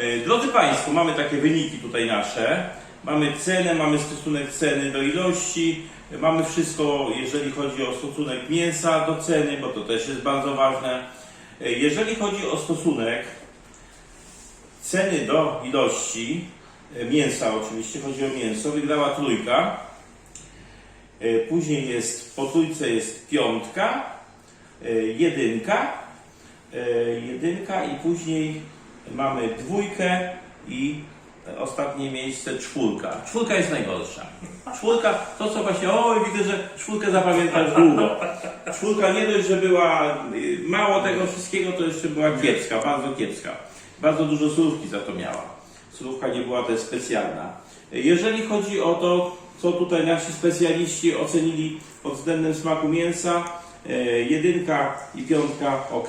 E, Drodzy Państwo, mamy takie wyniki tutaj nasze. Mamy cenę, mamy stosunek ceny do ilości, mamy wszystko, jeżeli chodzi o stosunek mięsa do ceny, bo to też jest bardzo ważne. E, Jeżeli chodzi o stosunek ceny do ilości e, mięsa, oczywiście chodzi o mięso, wygrała trójka. Później jest po trójce jest piątka, jedynka, jedynka i później mamy dwójkę i ostatnie miejsce czwórka. Czwórka jest najgorsza. Czwórka, to co właśnie, oj widzę, że czwórkę zapamiętasz długo. Czwórka nie dość, że była y, mało tego wszystkiego, to jeszcze była kiepska, bardzo kiepska. Bardzo dużo surówki za to miała. Surówka nie była też specjalna. Jeżeli chodzi o to, co tutaj nasi specjaliści ocenili pod względem smaku mięsa, jedynka i piątka ok,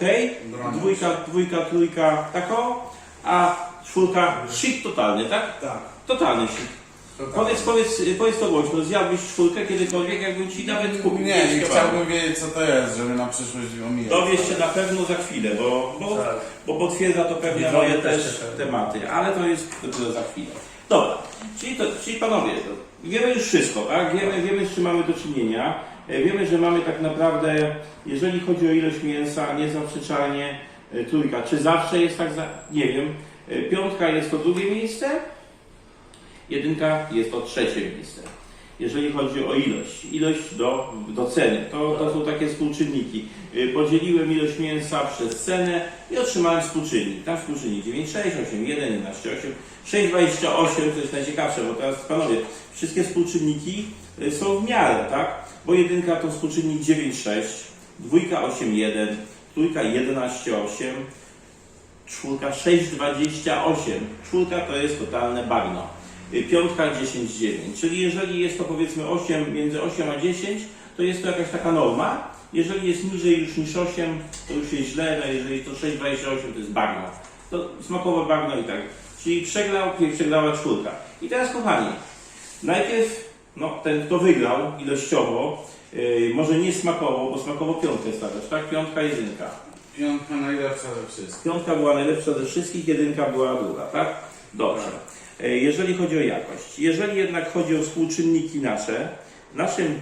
dwójka, dwójka, trójka tako, a czwórka shit totalny, tak? Tak. Totalny shit. Powiedz, powiedz, powiedz to głośno, zjadłeś czwórkę kiedykolwiek, jakbym ci nawet kupił. Nie, pięć nie kebabów. chciałbym wiedzieć co to jest, żeby na przyszłość omijać. Dowiesz się na pewno za chwilę, bo, bo, Tak. bo potwierdza to pewnie Widzowie moje też też się pewnie. tematy, ale to jest dopiero za chwilę. Dobra, czyli, to, czyli panowie, to wiemy już wszystko, tak? Wiemy, wiemy z czym mamy do czynienia. E, Wiemy, że mamy tak naprawdę, jeżeli chodzi o ilość mięsa, niezaprzeczalnie e, trójka. Czy zawsze jest tak? Za... Nie wiem. E, Piątka jest to drugie miejsce, jedynka jest to trzecie miejsce. Jeżeli chodzi o ilość, ilość do, do ceny, to, to są takie współczynniki. Podzieliłem ilość mięsa przez cenę i otrzymałem współczynnik. Tam współczynnik 9,6, 8,1, 11,8, 6,28, to jest najciekawsze, bo teraz panowie, wszystkie współczynniki są w miarę, tak? Bo jedynka to współczynnik 9,6, dwójka 8,1, trójka 11,8, czwórka 6,28. Czwórka to jest totalne bagno. Y, Piątka 10,9. Czyli jeżeli jest to powiedzmy 8, między 8 a 10, to jest to jakaś taka norma. Jeżeli jest niżej już niż 8, to już jest źle, no jeżeli to 6,28 to jest bagno. To smakowe bagno i tak. Czyli przegrał, przegrała czwórka. I teraz kochani, najpierw no, ten kto wygrał ilościowo, yy, może nie smakowo, bo smakowo piątkę stawiasz, tak? Piątka, jedynka. Piątka najlepsza ze wszystkich. Piątka była najlepsza ze wszystkich, jedynka była druga, tak? Dobrze. E, Jeżeli chodzi o jakość. Jeżeli jednak chodzi o współczynniki nasze, naszym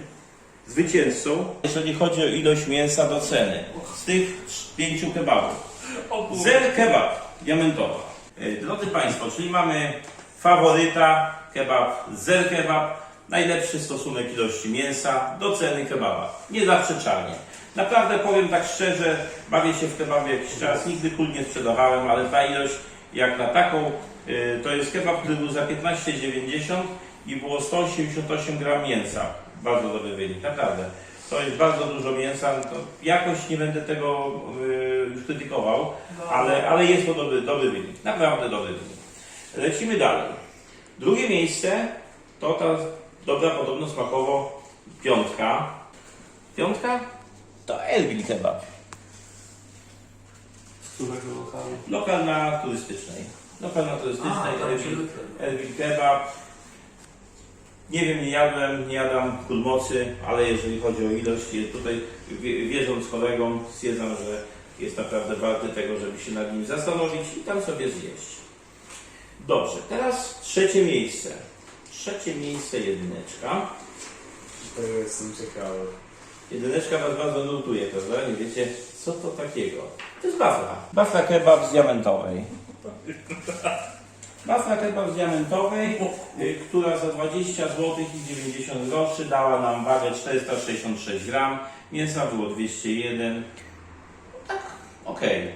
zwycięzcą, jeżeli chodzi o ilość mięsa do ceny, z tych pięciu kebabów, zer kebab diamentowa. E, Drodzy Państwo, czyli mamy faworyta kebab, zer kebab, najlepszy stosunek ilości mięsa do ceny kebaba. Niezaprzeczalnie. Naprawdę powiem tak szczerze, bawię się w kebabie jakiś czas, nigdy kul nie sprzedawałem, ale ta ilość jak na taką, y, to jest kebab, który był za 15,90 i było 188 gram mięsa. Bardzo dobry wynik, naprawdę. To jest bardzo dużo mięsa, to jakoś nie będę tego y, już krytykował, ale, ale jest to dobry, dobry wynik, naprawdę dobry wynik. Lecimy dalej. Drugie miejsce to ta dobra podobno smakowo piątka. Piątka to Elbil Kebab. Z którego lokalu? Lokal na turystycznej. Lokal na turystycznej, A, Elbil Kebab. Nie wiem, nie jadłem, nie jadam kulmocy, ale jeżeli chodzi o ilość, tutaj wie- wierząc kolegom, stwierdzam, że jest naprawdę warty tego, żeby się nad nim zastanowić i tam sobie zjeść. Dobrze, teraz trzecie miejsce. Trzecie miejsce jedyneczka. Tego jestem ciekawy. Jedyneczka Was bardzo nurtuje, prawda? Nie wiecie, co to takiego. To jest bafla. Bafla kebab z diamentowej. Bafla kebab z diamentowej, y, która za 20 zł i 90 groszy dała nam wagę 466 gram. Mięsa było 201. Tak, okej.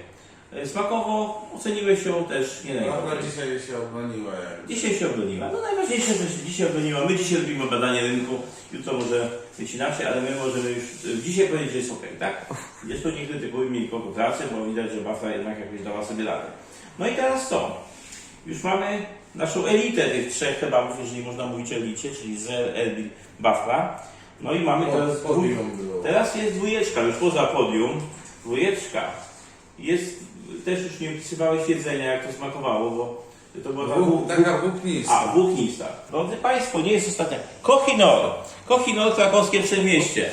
Y, Smakowo oceniłeś ją też nie Prawda najgorzej. dzisiaj się obroniła jak. Dzisiaj się obroniła. No najważniejsze, że się dzisiaj obroniła. My dzisiaj robimy badanie rynku, jutro może być inaczej, ale my możemy już e, dzisiaj powiedzieć, że jest ok, tak? Jest to nie krytykujmy nikogo pracy, bo widać, że Bafra jednak jakoś dała sobie radę. No i teraz co? Już mamy naszą elitę tych trzech kebabów, jeżeli można mówić o elicie, czyli Zer, Elbil, Bafra. No i mamy teraz dwój... Podium było. Teraz jest dwójeczka, już poza podium. Dwójeczka. Jest, też już nie opisywałeś jedzenia, jak to smakowało, bo to była ta Włók- Taka włóknista. a, włóknista. Drodzy Państwo, nie jest ostatnia. Kochinor. Kochinor krakowskie przedmieście.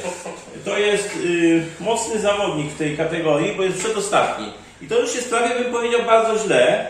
To jest y, mocny zawodnik w tej kategorii, bo jest przedostatni. I to już jest prawie, bym powiedział, bardzo źle.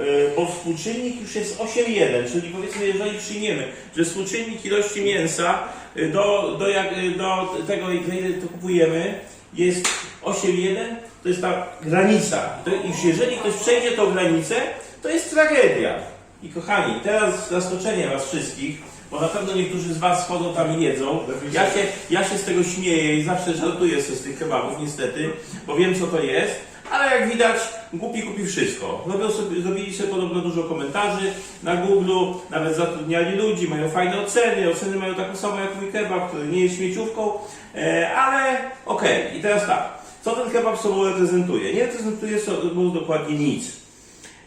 Y, bo współczynnik już jest 8,1, czyli powiedzmy, jeżeli przyjmiemy, że współczynnik ilości mięsa y, do, do, jak, y, do tego, ile to kupujemy, jest 8,1, to jest ta granica. Już jeżeli ktoś przejdzie tą granicę, to jest tragedia. I kochani, teraz zaskoczenie Was wszystkich, bo na pewno niektórzy z Was chodzą tam i jedzą. Ja się, ja się z tego śmieję i zawsze żartuję sobie z tych kebabów, niestety, bo wiem co to jest. Ale jak widać, głupi kupi wszystko. Robią sobie, zrobili sobie podobno dużo komentarzy na Google, nawet zatrudniali ludzi, mają fajne oceny, oceny mają taką samą jak mój kebab, który nie jest śmieciówką, e, ale okej, i teraz tak, co ten kebab sobą reprezentuje? Nie reprezentuje sobą dokładnie nic.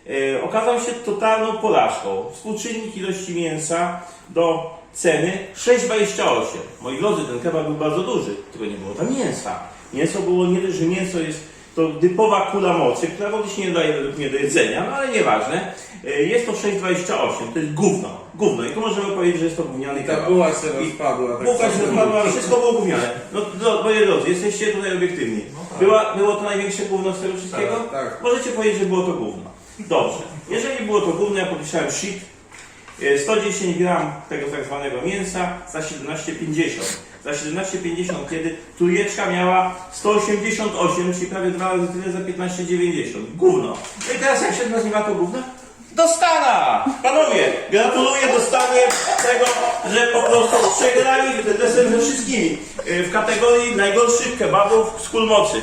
E, okazał się totalną porażką. Współczynnik ilości mięsa do ceny 6,28. Moi drodzy, ten kebab był bardzo duży, tylko nie było tam mięsa. Mięso było nie że mięso jest to typowa kula mocy, która w ogóle się nie daje według mnie do jedzenia, no ale nieważne. E, Jest to 6,28, to jest gówno. Gówno. I tu możemy powiedzieć, że jest to gówniany I ta kebab. buła się rozpadła. Tak Bułka się samo. rozpadła, ale wszystko było gówniane. No, no moi drodzy, jesteście tutaj obiektywni. Była, było to największe gówno z tego wszystkiego? Tak, tak. Możecie powiedzieć, że było to gówno. Dobrze. Jeżeli było to gówno, ja podpisałem shit. E, 110 gram tego tak zwanego mięsa za 17,50. Za 17,50, kiedy tujeczka miała 188, czyli prawie dwa razy tyle za 15,90. Gówno. No i teraz jak się nazywa to gówno? Dostana! Panowie, gratuluję Dostanie tego, że po prostu przegrali desem ze wszystkimi e, w kategorii najgorszych kebabów z kulmocy.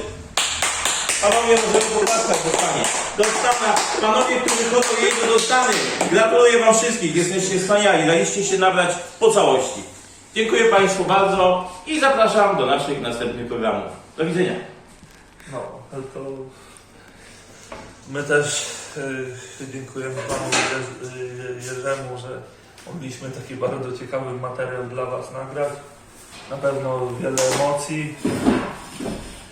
Panowie, możemy popatrzeć dostanie. Dostana, panowie, którzy chodzą jedzie do Stany, gratuluję Wam wszystkich, jesteście wspaniali, daliście się nabrać po całości. Dziękuję Państwu bardzo i zapraszam do naszych następnych programów. Do widzenia. No, ale to my też y, dziękujemy panu Jerzemu, że mogliśmy taki bardzo ciekawy materiał dla was nagrać. Na pewno wiele emocji.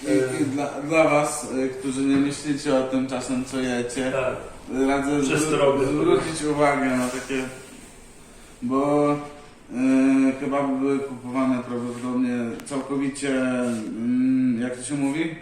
I, i dla, dla was, y, którzy nie myślicie o tym czasem, co jecie, Tak, radzę zwrócić uwagę na takie, bo kebaby były kupowane prawdopodobnie całkowicie, mm, jak to się mówi?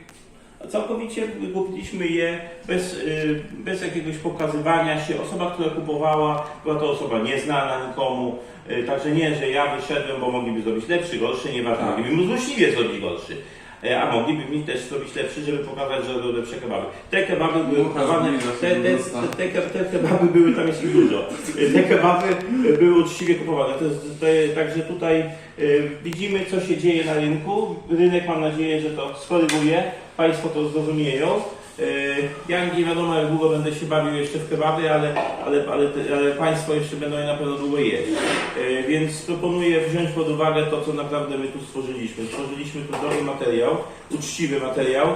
Całkowicie kupiliśmy je bez, y, bez jakiegoś pokazywania się. Osoba, która kupowała, była to osoba nieznana nikomu. Y, Także nie, że ja wyszedłem, bo mogliby zrobić lepszy, gorszy, nieważne, Tak. mogliby mu złośliwie zrobić gorszy. Y, A mogliby mi też zrobić lepszy, żeby pokazać, że robią lepsze kebaby. Te kebaby były się te, te, te, te, te kebaby były, tam jest ich dużo. Y, Te kebaby były uczciwie kupowane. To jest, to jest, także tutaj y, widzimy, co się dzieje na rynku. Rynek, mam nadzieję, że to skoryguje. Państwo to zrozumieją. Y, Ja wiadomo, jak długo będę się bawił jeszcze w kebaby, ale, ale, ale, ale Państwo jeszcze będą je na pewno długo jeść. Y, Więc proponuję wziąć pod uwagę to, co naprawdę my tu stworzyliśmy. Stworzyliśmy tu dobry materiał, uczciwy materiał,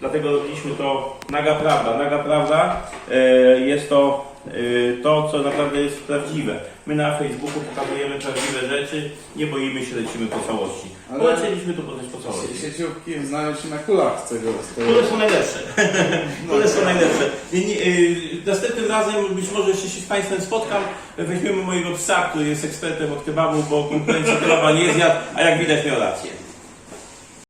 dlatego robiliśmy to naga prawda. Naga prawda y, jest to to, co naprawdę jest prawdziwe. My na Facebooku pokazujemy prawdziwe rzeczy, nie boimy się, lecimy po całości. Ale- Polecieliśmy to poznać po całości. Sieciówki znają się na kulach tego. Kule są najlepsze. Kule są najlepsze. I nie- y, Następnym razem być może jeszcze się z Państwem spotkam, weźmiemy mojego psa, który jest ekspertem od kebabu, bo konkurencja kebaba nie zjadł, a jak widać miał rację.